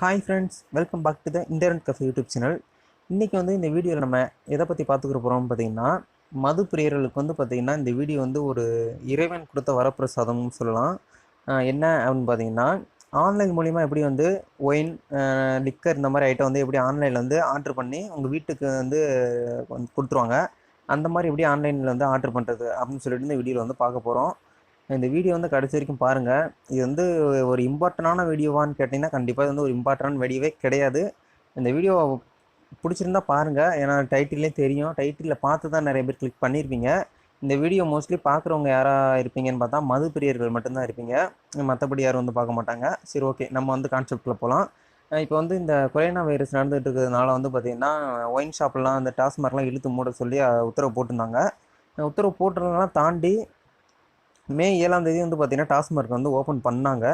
Hi friends welcome back to the internet cafe YouTube channel இன்றைக்கி வந்து இந்த வீடியோவில் நம்ம எதை பற்றி பார்த்துக்கிற போகிறோம் பார்த்தீங்கன்னா மது பிரியர்களுக்கு வந்து பார்த்திங்கன்னா இந்த வீடியோ வந்து ஒரு இறைவன் கொடுத்த வரப்பிரசாதம்னு சொல்லலாம். என்ன அப்படின்னு பார்த்தீங்கன்னா ஆன்லைன் மூலிமா எப்படி வந்து ஒயின் லிக்கர் இந்த மாதிரி ஐட்டம் வந்து எப்படி ஆன்லைனில் வந்து ஆர்டர் பண்ணி உங்கள் வீட்டுக்கு வந்து வந்து கொடுத்துருவாங்க. அந்த மாதிரி எப்படி ஆன்லைனில் வந்து ஆர்டர் பண்ணுறது அப்படின்னு சொல்லிட்டு இந்த வீடியோவில் வந்து பார்க்க போகிறோம் இந்த வீடியோ வந்து கடைசி வரைக்கும் பாருங்கள் இது வந்து ஒரு இம்பார்ட்டண்டான வீடியோவான்னு கேட்டிங்கன்னா கண்டிப்பாக இது வந்து ஒரு இம்பார்ட்டண்டான வீடியோவே கிடையாது. இந்த வீடியோ பிடிச்சிருந்தா பாருங்கள் ஏன்னா டைட்டிலே தெரியும். டைட்டிலில் பார்த்து தான் நிறைய பேர் கிளிக் பண்ணியிருப்பீங்க இந்த வீடியோ மோஸ்ட்லி பார்க்குறவங்க யாராக இருப்பீங்கன்னு பார்த்தா மது பிரியர்கள் மட்டும்தான் இருப்பீங்க. மற்றபடி யாரும் வந்து பார்க்க மாட்டாங்க. சரி ஓகே நம்ம வந்து கான்செப்டில் போகலாம் இப்போ வந்து இந்த கொரோனா வைரஸ் நடந்துகிட்டு இருக்கிறதுனால வந்து பார்த்திங்கன்னா ஒயின் ஷாப்லாம் அந்த டாஸ்மார்க்லாம் இழுத்து மூட சொல்லி உத்தரவு போட்டிருந்தாங்க. உத்தரவு போட்டுறதெல்லாம் தாண்டி மே ஏழாம் தேதி வந்து பார்த்திங்கன்னா டாஸ்மார்க் வந்து ஓப்பன் பண்ணாங்க.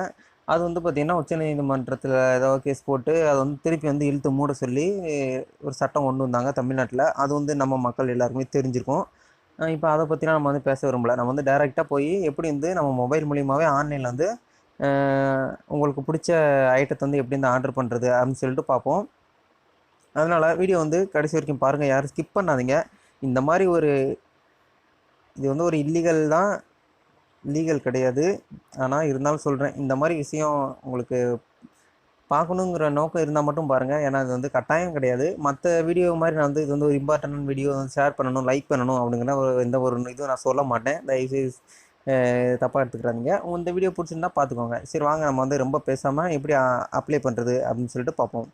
அது வந்து பார்த்திங்கன்னா உச்சநீதிமன்றத்தில் ஏதோ கேஸ் போட்டு அதை வந்து திருப்பி வந்து இழுத்து மூட சொல்லி ஒரு சட்டம் கொண்டு வந்தாங்க தமிழ்நாட்டில். அது வந்து நம்ம மக்கள் எல்லாருக்குமே தெரிஞ்சிருக்கும். இப்போ அதை பற்றிலாம் நம்ம வந்து பேச விரும்பல. நம்ம வந்து டைரெக்டாக போய் எப்படி வந்து நம்ம மொபைல் மூலியமாகவே ஆன்லைனில் வந்து உங்களுக்கு பிடிச்ச ஐட்டத்தை வந்து எப்படி வந்து ஆர்டர் பண்ணுறது அப்படின்னு சொல்லிட்டு பார்ப்போம். அதனால் வீடியோ வந்து கடைசி வரைக்கும் பாருங்கள் யாரும் ஸ்கிப் பண்ணாதீங்க. இந்த மாதிரி ஒரு இது வந்து ஒரு இல்லீகல் தான். லீகல் கிடையாது. ஆனால் இருந்தாலும் சொல்கிறேன் இந்த மாதிரி விஷயம் உங்களுக்கு பார்க்கணுங்கிற நோக்கம் இருந்தால் மட்டும் பாருங்கள் ஏன்னா இது வந்து கட்டாயம் கிடையாது. மற்ற வீடியோ மாதிரி நான் வந்து இது வந்து ஒரு இம்பார்ட்டன்ட் வீடியோ வந்து ஷேர் பண்ணணும் லைக் பண்ணணும் அப்படிங்கிற ஒரு எந்த ஒரு இதுவும் நான் சொல்ல மாட்டேன். தயவுசெய்து தப்பாக எடுத்துக்கிறாதீங்க இந்த வீடியோ பிடிச்சிருந்தா பார்த்துக்கோங்க. சரி வாங்க நம்ம வந்து ரொம்ப பேசாமல் எப்படி அப்ளை பண்ணுறது அப்படின்னு சொல்லிட்டு பார்ப்போம்.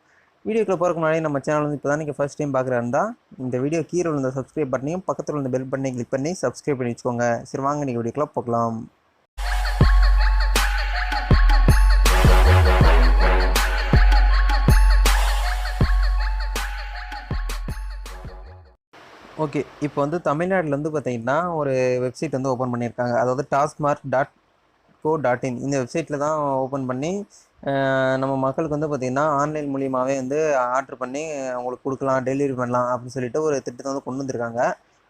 வீடியோக்குள்ள போகிறக்கு முன்னாடி நம்ம சேனல் வந்து இப்போ தான் நீங்கள் ஃபஸ்ட் டைம் பார்க்குறாருந்தான் இந்த வீடியோ கீழே இருந்த சப்ஸ்கிரைப் பட்டனையும் பக்கத்தில் இருந்த பெல் பட்டனையும் கிளிக் பண்ணி சப்ஸ்கிரைப் பண்ணி வச்சுக்கோங்க. சரி வாங்க நீங்கள் வீடியோக்குள்ள போகலாம். ஓகே இப்போ வந்து தமிழ்நாட்டில் வந்து பார்த்தீங்கன்னா ஒரு வெப்சைட் வந்து ஓப்பன் பண்ணியிருக்காங்க. அதாவது TASMAC dot co dot in இந்த வெப்சைட்டில் தான் ஓப்பன் பண்ணி நம்ம மக்களுக்கு வந்து பார்த்திங்கன்னா ஆன்லைன் மூலியமாகவே வந்து ஆர்டர் பண்ணி அவங்களுக்கு கொடுக்கலாம் டெலிவரி பண்ணலாம் அப்படின்னு சொல்லிட்டு ஒரு திட்டத்தை வந்து கொண்டு வந்திருக்காங்க.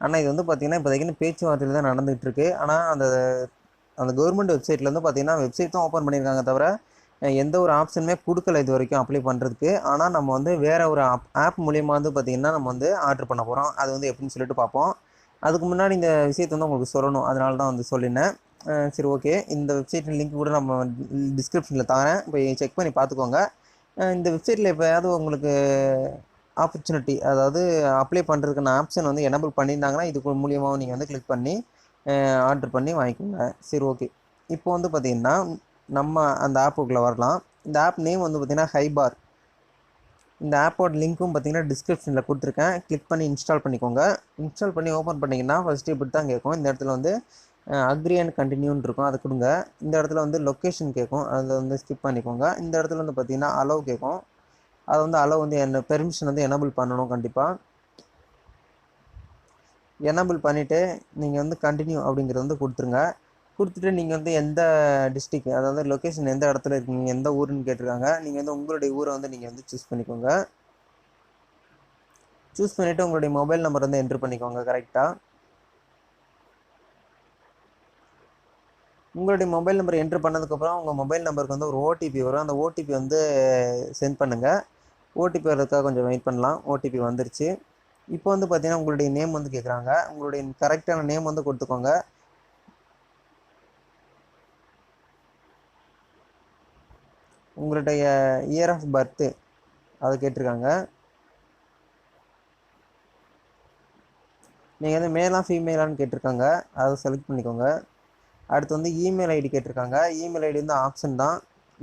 ஆனால் இது வந்து பார்த்திங்கன்னா இப்போதைக்கு பேச்சுவார்த்தையில் தான் நடந்துகிட்டு இருக்குது ஆனால் அந்த அந்த கவர்மெண்ட் வெப்சைட்டில் வந்து பார்த்திங்கன்னா வெப்சைட் தான் ஓப்பன் பண்ணியிருக்காங்க தவிர எந்த ஒரு ஆப்ஷனுமே கொடுக்கல இது வரைக்கும் அப்ளை பண்ணுறதுக்கு ஆனால் நம்ம வந்து வேறு ஒரு ஆப் ஆப் மூலியமாக வந்து பார்த்திங்கன்னா நம்ம வந்து ஆர்டர் பண்ண போகிறோம் அது வந்து எப்படின்னு சொல்லிட்டு பார்ப்போம். அதுக்கு முன்னாடி இந்த விஷயத்தை வந்து உங்களுக்கு சொல்லணும். அதனால தான் வந்து சொல்லினேன். சரி ஓகே இந்த வெப்சைட் லிங்க் கூட நம்ம டிஸ்கிரிப்ஷனில் தரேன் போய் செக் பண்ணி பார்த்துக்கோங்க இந்த வெப்சைட்டில் எப்போயாவது உங்களுக்கு ஆப்பர்ச்சுனிட்டி அதாவது அப்ளை பண்ணுறதுக்கான ஆப்ஷன் வந்து எனபிள் பண்ணியிருந்தாங்கன்னா இது மூலியமாகவும் நீங்கள் வந்து கிளிக் பண்ணி ஆர்டர் பண்ணி வாங்கிக்கோங்க. சரி ஓகே இப்போ வந்து பார்த்தீங்கன்னா நம்ம அந்த ஆப்புக்குள்ளே வரலாம். இந்த ஆப் நேம் வந்து பார்த்திங்கன்னா ஹைபார் இந்த ஆப்போட லிங்க்கும் பார்த்தீங்கன்னா டிஸ்கிரிப்ஷனில் கொடுத்துருக்கேன். கிளிக் பண்ணி இன்ஸ்டால் பண்ணிக்கோங்க. இன்ஸ்டால் பண்ணி ஓப்பன் பண்ணிங்கன்னா ஃபஸ்ட்டு இப்படி தான் கேட்கும். இந்த இடத்துல வந்து அக்ரி அண்ட் கண்டினியூன்னு இருக்கும். அதை கொடுங்க. இந்த இடத்துல வந்து லொக்கேஷன் கேட்கும் அதை வந்து ஸ்கிப் பண்ணிக்கோங்க. இந்த இடத்துல வந்து பார்த்தீங்கன்னா அலோவ் கேட்கும் அதை வந்து அலோவ் வந்து என்ன பெர்மிஷன் வந்து எனபிள் பண்ணணும் கண்டிப்பாக எனபிள் பண்ணிவிட்டு நீங்கள் வந்து கண்டினியூ அப்படிங்கிறது வந்து கொடுத்துருங்க. கொடுத்துட்டு நீங்கள் வந்து எந்த டிஸ்ட்ரிக் அதாவது லொக்கேஷன் எந்த இடத்துல இருக்கீங்க எந்த ஊருன்னு கேட்டிருக்காங்க நீங்கள் வந்து உங்களுடைய ஊரை வந்து நீங்கள் வந்து சூஸ் பண்ணிக்கோங்க. சூஸ் பண்ணிவிட்டு உங்களுடைய மொபைல் நம்பர் வந்து என்ட்ரு பண்ணிக்கோங்க கரெக்டாக உங்களுடைய மொபைல் நம்பர் என்ட்ரு பண்ணதுக்கப்புறம் உங்கள் மொபைல் நம்பருக்கு வந்து ஒரு ஓடிபி வரும். அந்த ஓடிபி வந்து சென்ட் பண்ணுங்கள் ஓடிபி வரதுக்காக கொஞ்சம் வெயிட் பண்ணலாம். ஓடிபி வந்துருச்சு. இப்போ வந்து பார்த்தீங்கன்னா உங்களுடைய நேம் வந்து கேட்குறாங்க உங்களுடைய கரெக்டான நேம் வந்து கொடுத்துக்கோங்க. உங்களுடைய இயர் ஆஃப் பர்த்து அதை கேட்டிருக்காங்க. நீங்கள் வந்து மேலாக ஃபீமேலான்னு கேட்டிருக்காங்க. அதை செலக்ட் பண்ணிக்கோங்க. அடுத்து வந்து இமெயில் ஐடி கேட்டிருக்காங்க. இமெயில் ஐடி வந்து ஆப்ஷன் தான்.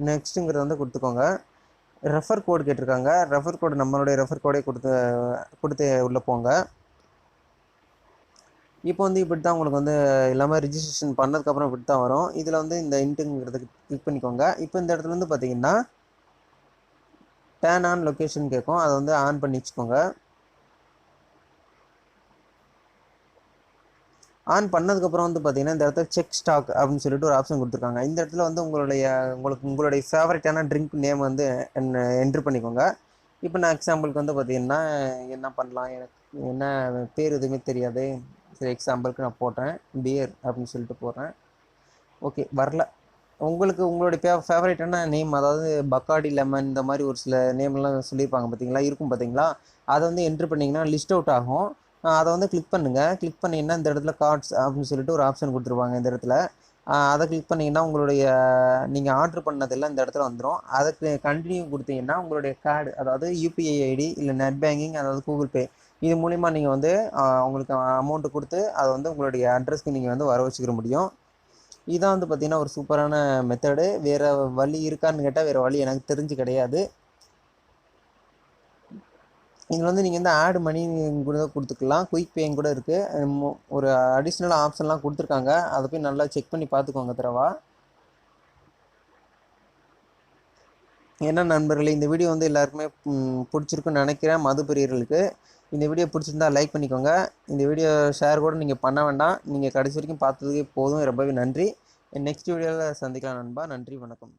நெக்ஸ்ட்டுங்கிறத வந்து கொடுத்துக்கோங்க. ரெஃபர் கோடு கேட்டிருக்காங்க. ரெஃபர் கோடு நம்மளுடைய ரெஃபர் கோடே கொடுத்து கொடுத்து உள்ளே போங்க. இப்போ வந்து இப்படி தான் உங்களுக்கு வந்து எல்லாமே ரிஜிஸ்ட்ரேஷன் பண்ணதுக்கப்புறம் இப்படி தான் வரும். இதில் வந்து இந்த இன்ட்டுங்கிறத கிளிக் பண்ணிக்கோங்க. இப்போ இந்த இடத்துல வந்து பார்த்தீங்கன்னா டேன் ஆன் லொக்கேஷன் கேட்கும் அதை வந்து ஆன் பண்ணி வச்சுக்கோங்க. ஆன் பண்ணதுக்கப்புறம் வந்து பார்த்தீங்கன்னா இந்த இடத்துல செக் ஸ்டாக் அப்படின்னு சொல்லிட்டு ஒரு ஆப்ஷன் கொடுத்துருக்காங்க. இந்த இடத்துல வந்து உங்களுடைய உங்களுக்கு உங்களுடைய ஃபேவரட்டான ட்ரிங்க் நேம் வந்து என்ட்ரு பண்ணிக்கோங்க. இப்போ நான் எக்ஸாம்பிளுக்கு வந்து பார்த்தீங்கன்னா என்ன பண்ணலாம்? எனக்கு என்ன பேர் எதுவுமே தெரியாது. சரி எக்ஸாம்பிளுக்கு நான் போட்டேன். பியர் அப்படின்னு சொல்லிட்டு போடுறேன் ஓகே வரல. உங்களுக்கு உங்களுடைய ஃபே ஃபேவரேட்டான நேம் அதாவது பக்காடி லெமன் இந்த மாதிரி ஒரு சில நேம்லாம் சொல்லியிருப்பாங்க பார்த்தீங்களா இருக்கும் பார்த்தீங்களா அதை வந்து என்ட்ரு பண்ணிங்கன்னா லிஸ்ட் அவுட் ஆகும். அதை வந்து கிளிக் பண்ணுங்கள் கிளிக் பண்ணிங்கன்னா இந்த இடத்துல கார்ட்ஸ் அப்படின்னு சொல்லிட்டு ஒரு ஆப்ஷன் கொடுத்துருவாங்க இந்த இடத்துல. அதை கிளிக் பண்ணிங்கன்னா உங்களுடைய நீங்கள் ஆர்டர் பண்ணதெல்லாம் இந்த இடத்துல வந்துடும் அதுக்கு கண்டினியூ கொடுத்தீங்கன்னா உங்களுடைய கார்டு அதாவது யூபிஐ ஐடி இல்லை நெட் பேங்கிங் அதாவது கூகுள் பே இது மூலிமா நீங்கள் வந்து உங்களுக்கு அமௌண்ட்டு கொடுத்து அதை வந்து உங்களுடைய அட்ரஸ்க்கு நீங்கள் வந்து வர வச்சுக்கிற முடியும். இதான் வந்து பார்த்திங்கன்னா ஒரு சூப்பரான மெத்தடு வேறு வழி இருக்கான்னு கேட்டால் வேறு வழி எனக்கு தெரிஞ்சு கிடையாது. இதில் வந்து நீங்கள் வந்து ஆட் மணி கூட கொடுத்துக்கலாம். குயிக் பேயும் கூட இருக்குது ஒரு அடிஷ்னல் ஆப்ஷன்லாம் கொடுத்துருக்காங்க. அதை போய் நல்லா செக் பண்ணி பார்த்துக்கோங்க தரவா. என்ன நண்பர்களே இந்த வீடியோ வந்து எல்லாருக்குமே பிடிச்சிருக்குன்னு நினைக்கிறேன். மதுபிரியர்களுக்கு. இந்த வீடியோ பிடிச்சிருந்தா லைக் பண்ணிக்கோங்க. இந்த வீடியோ ஷேர் கூட நீங்கள் பண்ண வேண்டாம். நீங்கள் கடைசி வரைக்கும் பார்த்ததுக்கே போதும். ரொம்பவே நன்றி. நெக்ஸ்ட் வீடியோவில் சந்திக்கலாம் நண்பா. நன்றி வணக்கம்.